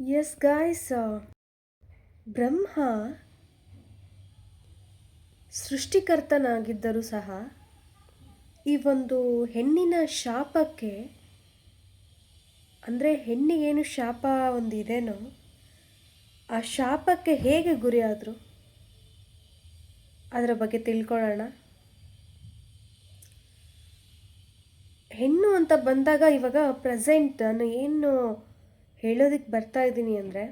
Yes guys ಬ್ರಹ್ಮ ಸೃಷ್ಟಿಕರ್ತನಾಗಿದ್ದರೂ ಸಹ ಈ ಒಂದು ಹೆಣ್ಣಿನ ಶಾಪಕ್ಕೆ, ಅಂದರೆ ಹೆಣ್ಣಿಗೇನು ಶಾಪ ಒಂದು ಇದೆನೋ ಆ ಶಾಪಕ್ಕೆ ಹೇಗೆ ಗುರಿಯಾದರು? ಅದರ ಬಗ್ಗೆ ತಿಳ್ಕೊಳ್ಳೋಣ. ಹೆಣ್ಣು ಅಂತ ಬಂದಾಗ ಇವಾಗ ಪ್ರೆಸೆಂಟ್ ನಾನು ಏನು ಹೇಳೋದಕ್ಕೆ ಬರ್ತಾ ಇದ್ದೀನಿ ಅಂದರೆ,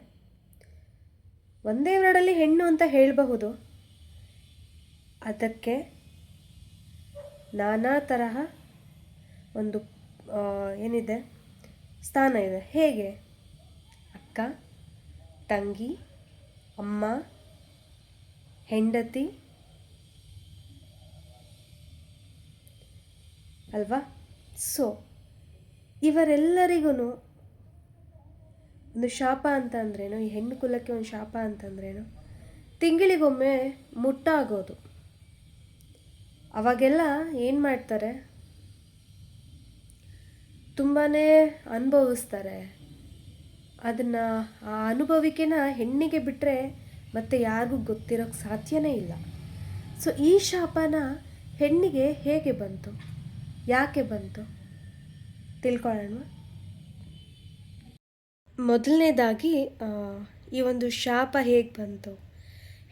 ಒಂದೇ ವರ್ಡಲ್ಲಿ ಹೆಣ್ಣು ಅಂತ ಹೇಳಬಹುದು. ಅದಕ್ಕೆ ನಾನಾ ತರಹ ಒಂದು ಏನಿದೆ? ಸ್ಥಾನ ಇದೆ. ಹೇಗೆ? ಅಕ್ಕ, ತಂಗಿ, ಅಮ್ಮ, ಹೆಂಡತಿ, ಅಲ್ವಾ? ಸೊ ಇವರೆಲ್ಲರಿಗೂ ಒಂದು ಶಾಪ ಅಂತ ಅಂದ್ರೇನು ಈ ಹೆಣ್ಣು ಕುಲಕ್ಕೆ ಒಂದು ಶಾಪ ಅಂತಂದ್ರೇನು? ತಿಂಗಳಿಗೊಮ್ಮೆ ಮುಟ್ಟಾಗೋದು ಅವಾಗೆಲ್ಲ ಏನು ಮಾಡ್ತಾರೆ? ತುಂಬಾ ಅನುಭವಿಸ್ತಾರೆ. ಅದನ್ನು ಆ ಅನುಭವಿಕೆನ ಹೆಣ್ಣಿಗೆ ಬಿಟ್ಟರೆ ಮತ್ತೆ ಯಾರಿಗೂ ಗೊತ್ತಿರೋಕ್ಕೆ ಸಾಧ್ಯನೇ ಇಲ್ಲ. ಸೊ ಈ ಶಾಪನ ಹೆಣ್ಣಿಗೆ ಹೇಗೆ ಬಂತು? ಯಾಕೆ ಬಂತು? ತಿಳ್ಕೊಳ್ಳೋಣ. ಮೊದಲನೇದಾಗಿ ಈ ಒಂದು ಶಾಪ ಹೇಗೆ ಬಂತು?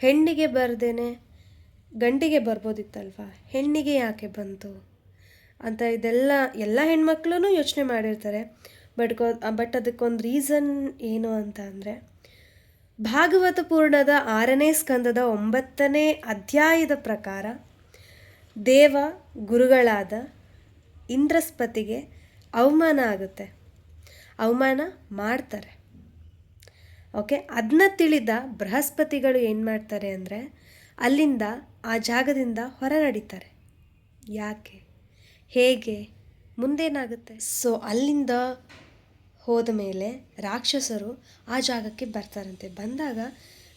ಹೆಣ್ಣಿಗೆ ಬರ್ದೇನೆ ಗಂಡಿಗೆ ಬರ್ಬೋದಿತ್ತಲ್ವಾ? ಹೆಣ್ಣಿಗೆ ಯಾಕೆ ಬಂತು? ಅಂತ ಇದೆಲ್ಲ, ಎಲ್ಲ ಹೆಣ್ಮಕ್ಳೂ ಯೋಚನೆ ಮಾಡಿರ್ತಾರೆ. ಬಟ್ ಬಟ್ ಅದಕ್ಕೊಂದು ರೀಸನ್ ಏನು ಅಂತ ಅಂದರೆ ಭಾಗವತ ಪೂರ್ಣದ ಆರನೇ ಸ್ಕಂದದ ಒಂಬತ್ತನೇ ಅಧ್ಯಾಯದ ಪ್ರಕಾರ, ದೇವ ಗುರುಗಳಾದ ಇಂದ್ರಸ್ಪತಿಗೆ ಅವಮಾನ ಆಗುತ್ತೆ. ಅವಮಾನ ಮಾಡ್ತಾರೆ. ಓಕೆ ಅದನ್ನ ತಿಳಿದ ಬೃಹಸ್ಪತಿಗಳು ಏನು ಮಾಡ್ತಾರೆ ಅಂದರೆ ಅಲ್ಲಿಂದ ಆ ಜಾಗದಿಂದ ಹೊರ ನಡೀತಾರೆ. ಯಾಕೆ? ಹೇಗೆ? ಮುಂದೇನಾಗುತ್ತೆ? ಸೊ ಅಲ್ಲಿಂದ ಹೋದ ಮೇಲೆ ರಾಕ್ಷಸರು ಆ ಜಾಗಕ್ಕೆ ಬರ್ತಾರಂತೆ. ಬಂದಾಗ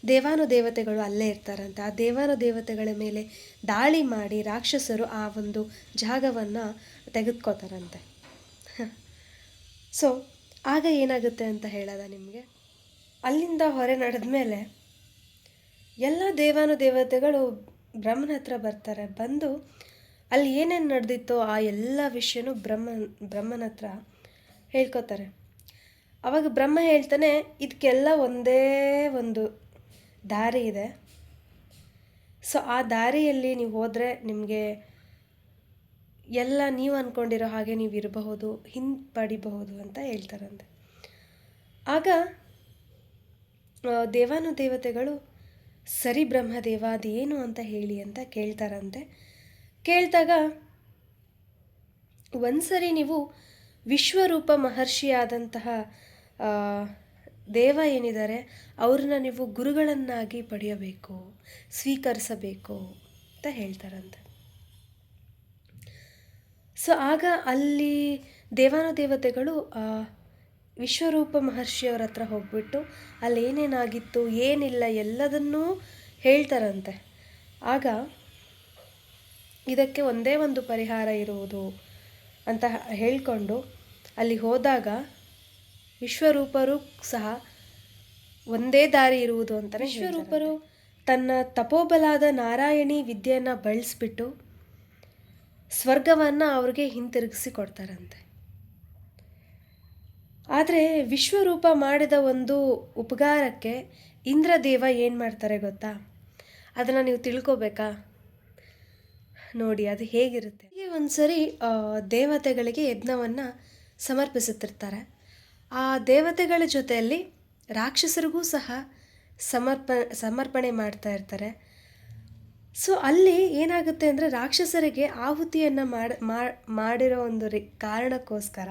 ದೇವಾನು ದೇವತೆಗಳು ಅಲ್ಲೇ ಇರ್ತಾರಂತೆ. ಆ ದೇವಾನು ದೇವತೆಗಳ ಮೇಲೆ ದಾಳಿ ಮಾಡಿ ರಾಕ್ಷಸರು ಆ ಒಂದು ಜಾಗವನ್ನು ತೆಗೆದುಕೋತಾರಂತೆ. ಸೊ ಆಗ ಏನಾಗುತ್ತೆ ಅಂತ ಹೇಳೋದ ನಿಮಗೆ? ಅಲ್ಲಿಂದ ಹೊರೆ ನಡೆದ ಮೇಲೆ ಎಲ್ಲ ದೇವಾನು ದೇವತೆಗಳು ಬ್ರಹ್ಮನ ಹತ್ರ ಬರ್ತಾರೆ. ಬಂದು ಅಲ್ಲಿ ಏನೇನು ನಡೆದಿತ್ತೋ ಆ ಎಲ್ಲ ವಿಷಯನೂ ಬ್ರಹ್ಮ, ಬ್ರಹ್ಮನ ಹತ್ರ ಹೇಳ್ಕೊತಾರೆ. ಅವಾಗ ಬ್ರಹ್ಮ ಹೇಳ್ತಾನೆ, ಇದಕ್ಕೆಲ್ಲ ಒಂದೇ ಒಂದು ದಾರಿ ಇದೆ. ಸೊ ಆ ದಾರಿಯಲ್ಲಿ ನೀವು ಹೋದರೆ ನಿಮಗೆ ಎಲ್ಲ ನೀವು ಅಂದ್ಕೊಂಡಿರೋ ಹಾಗೆ ನೀವು ಇರಬಹುದು ಹಿಂಪಡಿಬಹುದು ಅಂತ ಹೇಳ್ತಾರಂತೆ. ಆಗ ದೇವಾನು ದೇವತೆಗಳು ಸರಿ ಬ್ರಹ್ಮದೇವ ಅದೇನು ಅಂತ ಹೇಳಿ ಅಂತ ಕೇಳ್ತಾರಂತೆ. ಕೇಳಿದಾಗ ಒಂದ್ಸರಿ ನೀವು ವಿಶ್ವರೂಪ ಮಹರ್ಷಿಯಾದಂತಹ ದೇವ ಏನಿದ್ದಾರೆ, ಅವ್ರನ್ನ ನೀವು ಗುರುಗಳನ್ನಾಗಿ ಪಡೆಯಬೇಕು, ಸ್ವೀಕರಿಸಬೇಕು ಅಂತ ಹೇಳ್ತಾರಂತೆ. ಸೊ ಆಗ ಅಲ್ಲಿ ದೇವಾನುದೇವತೆಗಳು ವಿಶ್ವರೂಪ ಮಹರ್ಷಿಯವ್ರ ಹತ್ರ ಹೋಗ್ಬಿಟ್ಟು ಅಲ್ಲಿ ಏನೇನಾಗಿತ್ತು ಏನಿಲ್ಲ ಎಲ್ಲದನ್ನೂ ಹೇಳ್ತಾರಂತೆ. ಆಗ ಇದಕ್ಕೆ ಒಂದೇ ಒಂದು ಪರಿಹಾರ ಇರುವುದು ಅಂತ ಹೇಳಿಕೊಂಡು ಅಲ್ಲಿ ಹೋದಾಗ ವಿಶ್ವರೂಪರು ಸಹ ಒಂದೇ ದಾರಿ ಇರುವುದು ಅಂತಲೇ ವಿಶ್ವರೂಪರು ತನ್ನ ತಪೋಬಲಾದ ನಾರಾಯಣಿ ವಿದ್ಯೆಯನ್ನು ಬಳಸ್ಬಿಟ್ಟು ಸ್ವರ್ಗವನ್ನು ಅವ್ರಿಗೆ ಹಿಂತಿರುಗಿಸಿ ಕೊಡ್ತಾರಂತೆ. ಆದರೆ ವಿಶ್ವರೂಪ ಮಾಡಿದ ಒಂದು ಉಪಕಾರಕ್ಕೆ ಇಂದ್ರದೇವ ಏನು ಮಾಡ್ತಾರೆ ಗೊತ್ತಾ? ಅದನ್ನು ನೀವು ತಿಳ್ಕೊಬೇಕಾ? ನೋಡಿ ಅದು ಹೇಗಿರುತ್ತೆ? ಹೀಗೆ ಒಂದ್ಸರಿ ಆ, ದೇವತೆಗಳಿಗೆ ಯಜ್ಞವನ್ನು ಸಮರ್ಪಿಸುತ್ತಿರ್ತಾರೆ. ಆ ದೇವತೆಗಳ ಜೊತೆಯಲ್ಲಿ ರಾಕ್ಷಸರಿಗೂ ಸಹ ಸಮರ್ಪ ಸಮರ್ಪಣೆ ಮಾಡ್ತಾ ಇರ್ತಾರೆ. ಸೊ ಅಲ್ಲಿ ಏನಾಗುತ್ತೆ ಅಂದರೆ ರಾಕ್ಷಸರಿಗೆ ಆಹುತಿಯನ್ನು ಮಾಡ ಮಾಡಿರೋ ಒಂದು ರಿ ಕಾರಣಕ್ಕೋಸ್ಕರ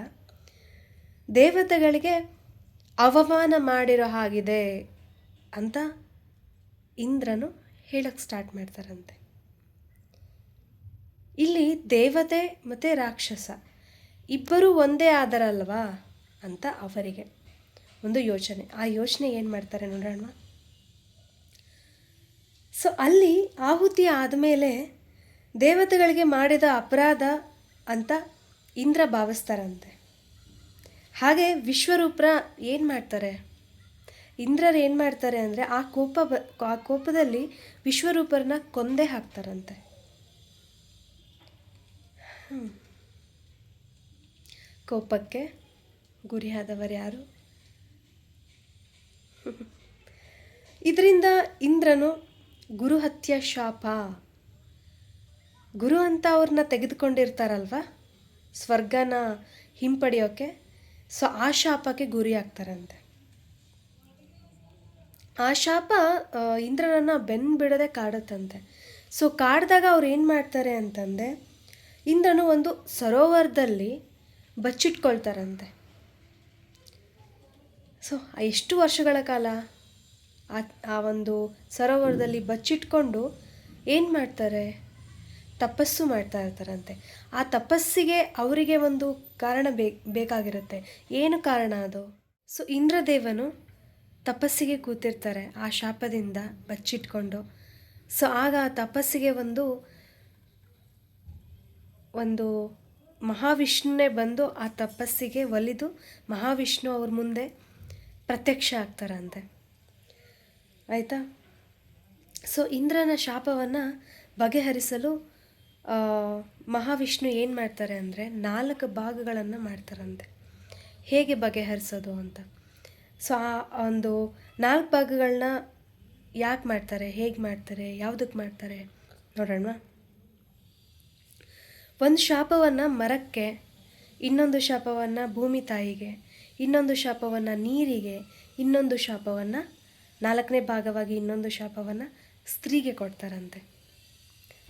ದೇವತೆಗಳಿಗೆ ಅವಮಾನ ಮಾಡಿರೋ ಹಾಗಿದೆ ಅಂತ ಇಂದ್ರನು ಹೇಳಕ್ಕೆ ಸ್ಟಾರ್ಟ್ ಮಾಡ್ತಾರಂತೆ. ಇಲ್ಲಿ ದೇವತೆ ಮತ್ತು ರಾಕ್ಷಸ ಇಬ್ಬರೂ ಒಂದೇ ಆದರಲ್ವಾ ಅಂತ ಅವರಿಗೆ ಒಂದು ಯೋಚನೆ. ಆ ಯೋಚನೆ ಏನು ಮಾಡ್ತಾರೆ ನೋಡೋಣ. ಸೊ ಅಲ್ಲಿ ಆಹುತಿ ಆದಮೇಲೆ ದೇವತೆಗಳಿಗೆ ಮಾಡಿದ ಅಪರಾಧ ಅಂತ ಇಂದ್ರ ಭಾವಿಸ್ತಾರಂತೆ. ಹಾಗೆ ವಿಶ್ವರೂಪ್ರ ಏನು ಮಾಡ್ತಾರೆ? ಇಂದ್ರರು ಏನು ಮಾಡ್ತಾರೆ ಅಂದರೆ ಆ ಕೋಪ ಬ, ಆ ಕೋಪದಲ್ಲಿ ವಿಶ್ವರೂಪರನ್ನ ಕೊಂದೆ ಹಾಕ್ತಾರಂತೆ. ಕೋಪಕ್ಕೆ ಗುರಿಯಾದವರು ಯಾರು? ಇದರಿಂದ ಇಂದ್ರನು ಗುರುಹತ್ಯ ಶಾಪ. ಗುರು ಅಂತ ಅವ್ರನ್ನ ತೆಗೆದುಕೊಂಡಿರ್ತಾರಲ್ವ? ಸ್ವರ್ಗನ ಹಿಂಪಡೆಯೋಕೆ, ಸೊ ಆ ಶಾಪಕ್ಕೆ ಗುರಿ ಆಗ್ತಾರಂತೆ. ಆ ಶಾಪ ಇಂದ್ರನನ್ನು ಬೆನ್ನು ಬಿಡದೆ ಕಾಡುತ್ತಂತೆ. ಸೊ ಕಾಡ್ದಾಗ ಅವ್ರು ಏನು ಮಾಡ್ತಾರೆ ಅಂತಂದರೆ ಇಂದ್ರನು ಒಂದು ಸರೋವರದಲ್ಲಿ ಬಚ್ಚಿಟ್ಕೊಳ್ತಾರಂತೆ. ಸೊ ಎಷ್ಟು ವರ್ಷಗಳ ಕಾಲ? ಆ ಆ ಒಂದು ಸರೋವರದಲ್ಲಿ ಬಚ್ಚಿಟ್ಕೊಂಡು ಏನು ಮಾಡ್ತಾರೆ? ತಪಸ್ಸು ಮಾಡ್ತಾ ಇರ್ತಾರಂತೆ. ಆ ತಪಸ್ಸಿಗೆ ಅವರಿಗೆ ಒಂದು ಕಾರಣ ಬೇಕಾಗಿರುತ್ತೆ. ಏನು ಕಾರಣ ಅದು? ಸೊ, ಇಂದ್ರದೇವನು ತಪಸ್ಸಿಗೆ ಕೂತಿರ್ತಾರೆ ಆ ಶಾಪದಿಂದ ಬಚ್ಚಿಟ್ಕೊಂಡು. ಸೊ, ಆಗ ಆ ತಪಸ್ಸಿಗೆ ಒಂದು ಒಂದು ಮಹಾವಿಷ್ಣುನೇ ಬಂದು ಆ ತಪಸ್ಸಿಗೆ ಒಲಿದು ಮಹಾವಿಷ್ಣು ಅವ್ರ ಮುಂದೆ ಪ್ರತ್ಯಕ್ಷ ಆಗ್ತಾರಂತೆ. ಆಯಿತಾ? ಸೊ ಇಂದ್ರನ ಶಾಪವನ್ನು ಬಗೆಹರಿಸಲು ಮಹಾವಿಷ್ಣು ಏನು ಮಾಡ್ತಾರೆ ಅಂದರೆ ನಾಲ್ಕು ಭಾಗಗಳನ್ನು ಮಾಡ್ತಾರಂತೆ. ಹೇಗೆ ಬಗೆಹರಿಸೋದು ಅಂತ? ಸೊ ಆ, ಒಂದು ನಾಲ್ಕು ಭಾಗಗಳನ್ನ ಯಾಕೆ ಮಾಡ್ತಾರೆ? ಹೇಗೆ ಮಾಡ್ತಾರೆ? ಯಾವುದಕ್ಕೆ ಮಾಡ್ತಾರೆ? ನೋಡೋಣ ಒಂದು ಶಾಪವನ್ನು ಮರಕ್ಕೆ, ಇನ್ನೊಂದು ಶಾಪವನ್ನು ಭೂಮಿ ತಾಯಿಗೆ, ಇನ್ನೊಂದು ಶಾಪವನ್ನು ನೀರಿಗೆ, ಇನ್ನೊಂದು ಶಾಪವನ್ನು ನಾಲ್ಕನೇ ಭಾಗವಾಗಿ ಇನ್ನೊಂದು ಶಾಪವನ್ನು ಸ್ತ್ರೀಗೆ ಕೊಡ್ತಾರಂತೆ.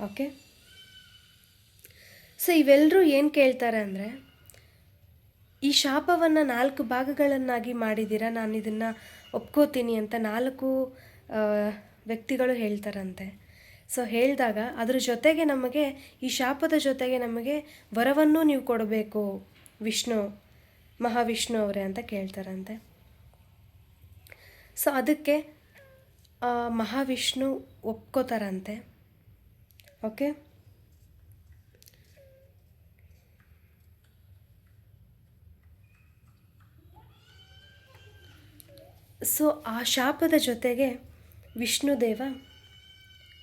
ಓಕೆ ಸೊ ಇವೆಲ್ಲರೂ ಏನು ಕೇಳ್ತಾರೆ ಅಂದರೆ, ಈ ಶಾಪವನ್ನು ನಾಲ್ಕು ಭಾಗಗಳನ್ನಾಗಿ ಮಾಡಿದ್ದೀರಾ? ನಾನು ಇದನ್ನು ಒಪ್ಕೋತೀನಿ ಅಂತ ನಾಲ್ಕು ವ್ಯಕ್ತಿಗಳು ಹೇಳ್ತಾರಂತೆ. ಸೊ ಹೇಳಿದಾಗ ಅದರ ಜೊತೆಗೆ ನಮಗೆ, ಈ ಶಾಪದ ಜೊತೆಗೆ ನಮಗೆ ವರವನ್ನು ನೀವು ಕೊಡಬೇಕು, ವಿಷ್ಣು, ಮಹಾವಿಷ್ಣು ಅವರೇ ಅಂತ ಕೇಳ್ತಾರಂತೆ. ಸೊ ಅದಕ್ಕೆ ಮಹಾವಿಷ್ಣು ಒಪ್ಕೋತಾರಂತೆ. ಓಕೆ? ಸೊ ಆ ಶಾಪದ ಜೊತೆಗೆ ವಿಷ್ಣುದೇವ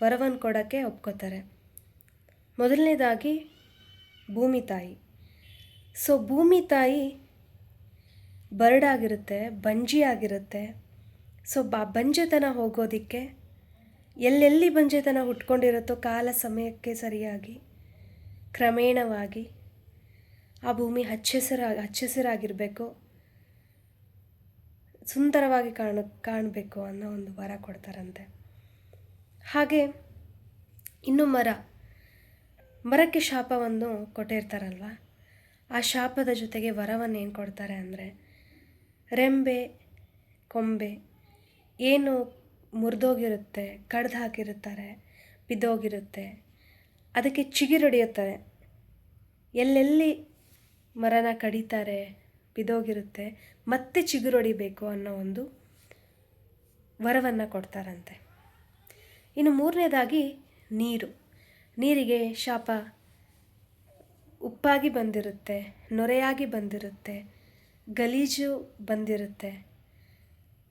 ವರವನ್ನು ಕೊಡೋಕ್ಕೆ ಒಪ್ಕೋತಾರೆ. ಮೊದಲನೇದಾಗಿ ಭೂಮಿ ತಾಯಿ. ಸೊ ಭೂಮಿ ತಾಯಿ ಬರ್ಡಾಗಿರುತ್ತೆ ಬಂಜಿ ಆಗಿರುತ್ತೆ ಸೊ ಬಾ, ಬಂಜೆತನ ಹೋಗೋದಕ್ಕೆ ಎಲ್ಲೆಲ್ಲಿ ಬಂಜೆತನ ಹುಟ್ಕೊಂಡಿರುತ್ತೋ ಕಾಲ ಸಮಯಕ್ಕೆ ಸರಿಯಾಗಿ, ಕ್ರಮೇಣವಾಗಿ ಆ ಭೂಮಿ ಹಚ್ಚೆಸರ, ಹಚ್ಚೆಸರಾಗಿರಬೇಕು, ಸುಂದರವಾಗಿ ಕಾಣ, ಕಾಣಬೇಕು ಅನ್ನೋ ಒಂದು ವರ ಕೊಡ್ತಾರಂತೆ. ಹಾಗೆ ಇನ್ನು ಮರ, ಮರಕ್ಕೆ ಶಾಪವನ್ನು ಕೊಟ್ಟಿರ್ತಾರಲ್ವ? ಆ ಶಾಪದ ಜೊತೆಗೆ ವರವನ್ನು ಏನು ಕೊಡ್ತಾರೆ ಅಂದರೆ, ರೆಂಬೆ, ಕೊಂಬೆ ಏನು ಮುರಿದೋಗಿರುತ್ತೆ, ಕಡ್ದು ಹಾಕಿರುತ್ತಾರೆ, ಬಿದ್ದೋಗಿರುತ್ತೆ, ಅದಕ್ಕೆ ಚಿಗುರೊಡೆಯುತ್ತಾರೆ ಎಲ್ಲೆಲ್ಲಿ ಮರನ ಕಡಿತಾರೆ, ಬಿದ್ದೋಗಿರುತ್ತೆ, ಮತ್ತೆ ಚಿಗುರೊಡಿಬೇಕು ಅನ್ನೋ ಒಂದು ವರವನ್ನು ಕೊಡ್ತಾರಂತೆ. ಇನ್ನು ಮೂರನೇದಾಗಿ ನೀರು. ನೀರಿಗೆ ಶಾಪ ಉಪ್ಪಾಗಿ ಬಂದಿರುತ್ತೆ, ನೊರೆಯಾಗಿ ಬಂದಿರುತ್ತೆ, ಗಲೀಜು ಬಂದಿರುತ್ತೆ.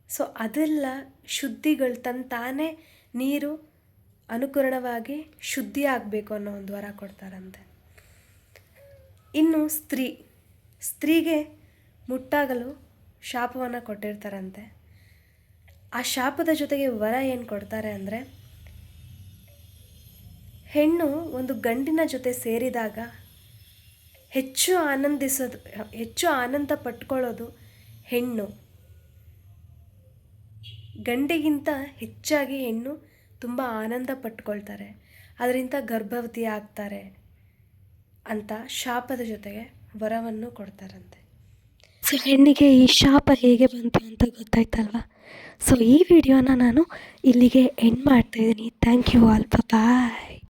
ಸೊ ಅದೆಲ್ಲ ಶುದ್ಧಿಗಳು ತನ್ನ ತಾನೇ ನೀರು ಅನುಕರಣವಾಗಿ ಶುದ್ಧಿ ಆಗಬೇಕು ಅನ್ನೋ ಒಂದು ವರ ಕೊಡ್ತಾರಂತೆ. ಇನ್ನು ಸ್ತ್ರೀ, ಸ್ತ್ರೀಗೆ ಮುಟ್ಟಾಗಲು ಶಾಪವನ್ನು ಕೊಟ್ಟಿರ್ತಾರಂತೆ. ಆ ಶಾಪದ ಜೊತೆಗೆ ವರ ಏನು ಕೊಡ್ತಾರೆ ಅಂದರೆ, ಹೆಣ್ಣು ಒಂದು ಗಂಡಿನ ಜೊತೆ ಸೇರಿದಾಗ ಹೆಚ್ಚು ಆನಂದಿಸೋದು, ಹೆಚ್ಚು ಆನಂದ ಪಟ್ಕೊಳ್ಳೋದು ಹೆಣ್ಣು. ಗಂಡಿಗಿಂತ ಹೆಚ್ಚಾಗಿ ಹೆಣ್ಣು ತುಂಬ ಆನಂದ ಪಟ್ಕೊಳ್ತಾರೆ. ಅದರಿಂದ ಗರ್ಭವತಿ ಆಗ್ತಾರೆ ಅಂತ ಶಾಪದ ಜೊತೆಗೆ ವರವನ್ನು ಕೊಡ್ತಾರಂತೆ. ಸೊ ಹೆಣ್ಣಿಗೆ ಈ ಶಾಪ ಹೇಗೆ ಬಂತು ಅಂತ ಗೊತ್ತಾಯ್ತಲ್ವಾ? ಸೊ ಈ ವಿಡಿಯೋನ ನಾನು ಇಲ್ಲಿಗೆ ಎಂಡ್ ಮಾಡ್ತಾಯಿದ್ದೀನಿ ಥ್ಯಾಂಕ್ ಯು ಆಲ್ ಬಾಯ್